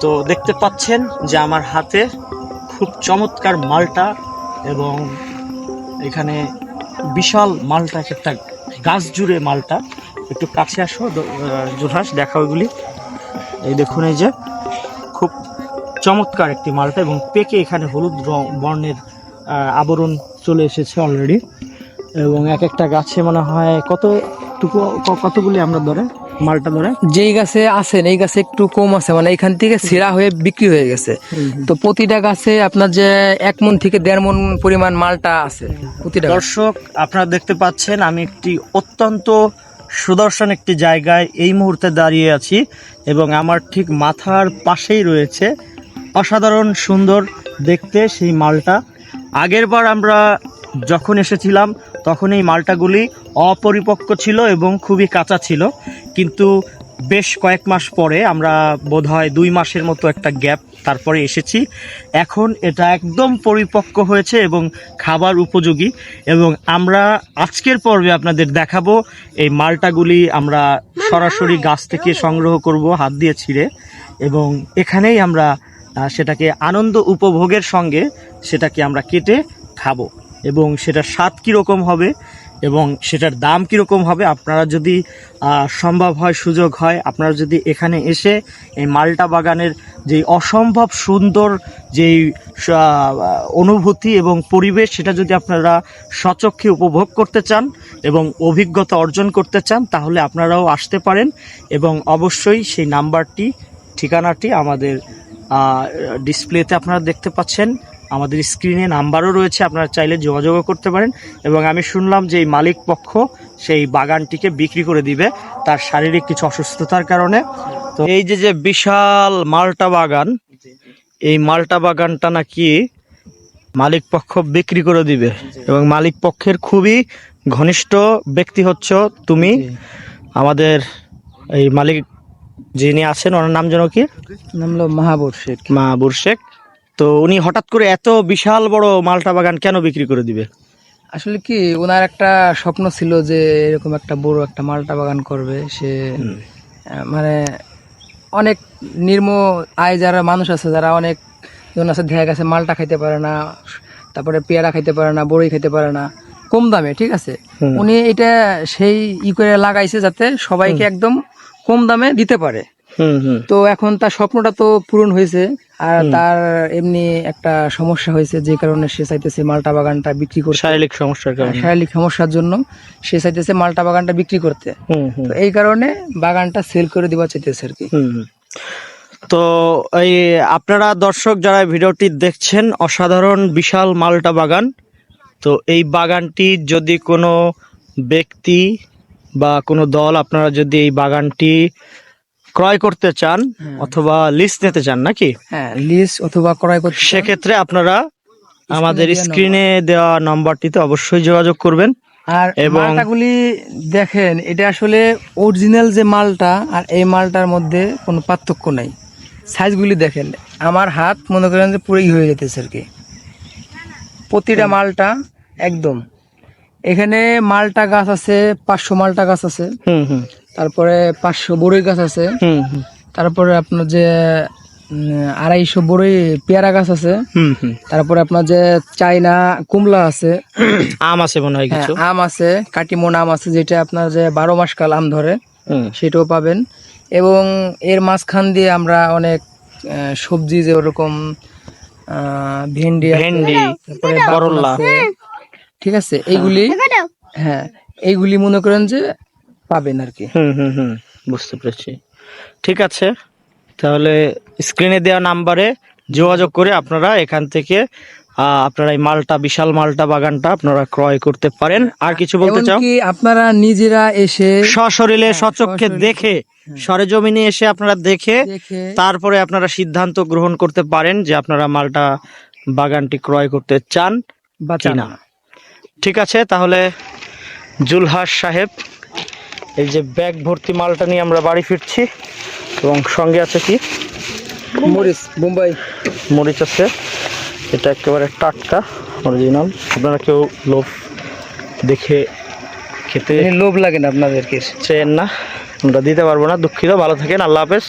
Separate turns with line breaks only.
তো দেখতে পাচ্ছেন যে আমার হাতে খুব চমৎকার মালটা এবং এখানে বিশাল মালটা, এক একটা গাছ জুড়ে মালটা। একটু কাছে আসো জোহাস দেখা ওইগুলি এই দেখুন, এই যে খুব চমৎকার একটি মালটা এবং পেকে এখানে হলুদ বর্ণের আবরণ চলে এসেছে অলরেডি এবং এক একটা গাছে মনে হয় কতটুকু ক- কতগুলি আমরা ধরে? মালটা ধরে?
যেই গাছে আছেন এই গাছে একটু কম আছে মানে এখান থেকে ছেঁড়া হয়ে বিক্রি হয়ে গেছে। তো প্রতিটা গাছে আপনার যে এক মন থেকে দেড় মন পরিমাণ মালটা আছে প্রতিটা
দর্শক আপনারা দেখতে পাচ্ছেন আমি একটি অত্যন্ত সুদর্শন একটি জায়গায় এই মুহূর্তে দাঁড়িয়ে আছি এবং আমার ঠিক মাথার পাশেই রয়েছে অসাধারণ সুন্দর দেখতে সেই মালটা। আগের বার আমরা যখন এসেছিলাম তখন এই মালটাগুলি অপরিপক্ক ছিল এবং খুবই কাঁচা ছিল। কিন্তু বেশ কয়েক মাস পরে আমরা বোধ হয় দুই মাসের মতো একটা গ্যাপ তারপরে এসেছি। এখন এটা একদম পরিপক্ক হয়েছে এবং খাবার উপযোগী এবং আমরা আজকের পর্বে আপনাদের দেখাবো এই মালটাগুলি আমরা সরাসরি গাছ থেকে সংগ্রহ করব হাত দিয়ে ছিঁড়ে এবং এখানেই আমরা সেটাকে আনন্দ উপভোগের সঙ্গে সেটাকে আমরা কেটে খাব এবং সেটার স্বাদ কীরকম হবে এবং সেটার দাম কীরকম হবে, আপনারা যদি সম্ভব হয়, সুযোগ হয়, আপনারা যদি এখানে এসে এই মালটা বাগানের যেই অসম্ভব সুন্দর যেই অনুভূতি এবং পরিবেশ, সেটা যদি আপনারা সচক্ষে উপভোগ করতে চান এবং অভিজ্ঞতা অর্জন করতে চান, তাহলে আপনারাও আসতে পারেন এবং অবশ্যই সেই নাম্বারটি, ঠিকানাটি আমাদের ডিসপ্লেতে আপনারা দেখতে পাচ্ছেন। আমাদের স্ক্রিনে নাম্বারও রয়েছে আপনারা চাইলে যোগাযোগও করতে পারেন। এবং আমি শুনলাম যে এই মালিক পক্ষ সেই বাগানটিকে বিক্রি করে দিবে তার শারীরিক কিছু অসুস্থতার কারণে। তো এই যে যে বিশাল মালটা বাগান এই মালটা বাগানটা নাকি মালিক পক্ষ বিক্রি করে দিবে। এবং মালিক পক্ষের খুবই ঘনিষ্ঠ ব্যক্তি হচ্ছ তুমি। আমাদের এই মালিক যিনি আছেন ওনার নাম যেন কি?
নাম হলো মাহাবুর শেখ।
মা বুরশেক তো উনি হঠাৎ করে এত বিশাল বড় মালটা বাগান কেন বিক্রি করে দিবে?
আসলে কি ওনার একটা স্বপ্ন ছিল যে এরকম একটা বড় একটা মালটা বাগান করবে। সে মানে অনেক নির্ম আয় যারা মানুষ আছে যারা অনেক জন আছে দেখা গেছে মালটা খাইতে পারে না তারপরে পেয়ারা খাইতে পারে না বড়ই খাইতে পারে না কম দামে ঠিক আছে? উনি এটা সেই ই করে লাগাইছে যাতে সবাইকে একদম কম দামে দিতে পারে। তো এখন তার স্বপ্নটা তো পূরণ হয়েছে আর তার এমনি একটা সমস্যা হয়েছে যে কারণে সে চাইতেছে মালটা বাগানটা বিক্রি করতে।
শারীরিক সমস্যার কারণে।
শারীরিক সমস্যার জন্য সে চাইতেছে মালটা বাগানটা বিক্রি করতে। তো এই কারণে বাগানটা সেল করে দেওয়া চাইতেছে আর কি।
তো এই আপনারা দর্শক যারা ভিডিওটি দেখছেন অসাধারণ বিশাল মালটা বাগান। তো এই বাগানটি যদি কোনো ব্যক্তি বা কোনো দল আপনারা যদি এই বাগানটি ক্রয় করতে চান
হ্যাঁ।
অথবা লিস্ট নিতে চান নাকি?
হ্যাঁ লিজ অথবা ক্রয় করতে
সেক্ষেত্রে আপনারা আমাদের স্ক্রিনে দেওয়া নম্বরটিতে অবশ্যই যোগাযোগ করবেন।
আর মালটাগুলি দেখেন এটা আসলে অরিজিনাল যে মালটা আর এই মালটার মধ্যে কোনো পার্থক্য নাই। সাইজগুলি দেখেন আমার হাত মনে করেন যে পুরোই হয়ে যেতেছে আর কি। প্রতিটা মালটা একদম এখানে মালটা গাছ আছে পাঁচশো মালটা গাছ আছে।
হুম হুম।
তারপরে পাঁচশো বড়ই গাছ আছে।
হুম হুম।
তারপরে আপনার যে আড়াইশো বড়ই পেয়ারা গাছ আছে। তারপরে আপনার যে চাইনা কুমলা আছে।
আম আছে মনে হয়
হ্যাঁ,
কিছু
আম আছে কাটিমন আম আছে যেটা আপনার যে বারো মাস কাল আম ধরে সেটাও পাবেন। এবং এর মাঝখান দিয়ে আমরা অনেক সবজি যে ওরকম ভেন্ডি
ভেন্ডি,
তারপরে আছে, ঠিক আছে? এইগুলি হ্যাঁ এইগুলি মনে করেন যে পাবেন আর কি।
হুম হুম হুম বুঝতে পেরেছি। ঠিক আছে তাহলে স্ক্রিনে দেওয়া নাম্বারে যোগাযোগ করে আপনারা এখান থেকে আপনারা এই মালটা বিশাল মালটা বাগানটা আপনারা ক্রয় করতে পারেন। আর কিছু বলতে চাও?
এমনকি আপনারা নিজেরা এসে
সশরীরে সচক্ষে
সশরীরে।
দেখে সরেজমিনে এসে আপনারা দেখে তারপরে আপনারা সিদ্ধান্ত গ্রহণ করতে পারেন যে আপনারা মালটা বাগানটি ক্রয় করতে চান
বাঁচান
কিনা। ঠিক আছে তাহলে জুলহাস সাহেব এই যে ব্যাগ ভর্তি মালটা নিয়ে আমরা বাড়ি ফিরছি এবং সঙ্গে আছে কি?
মরিচ মুম্বাই।
মরিচ আছে এটা একেবারে টাটকা অরিজিনাল আপনারা কেউ লোভ দেখে খেতে
লোভ লাগে না আপনাদেরকে।
চেন না আমরা দিতে পারব না। দুঃখিত ভালো থাকেন আল্লাহ হাফেজ।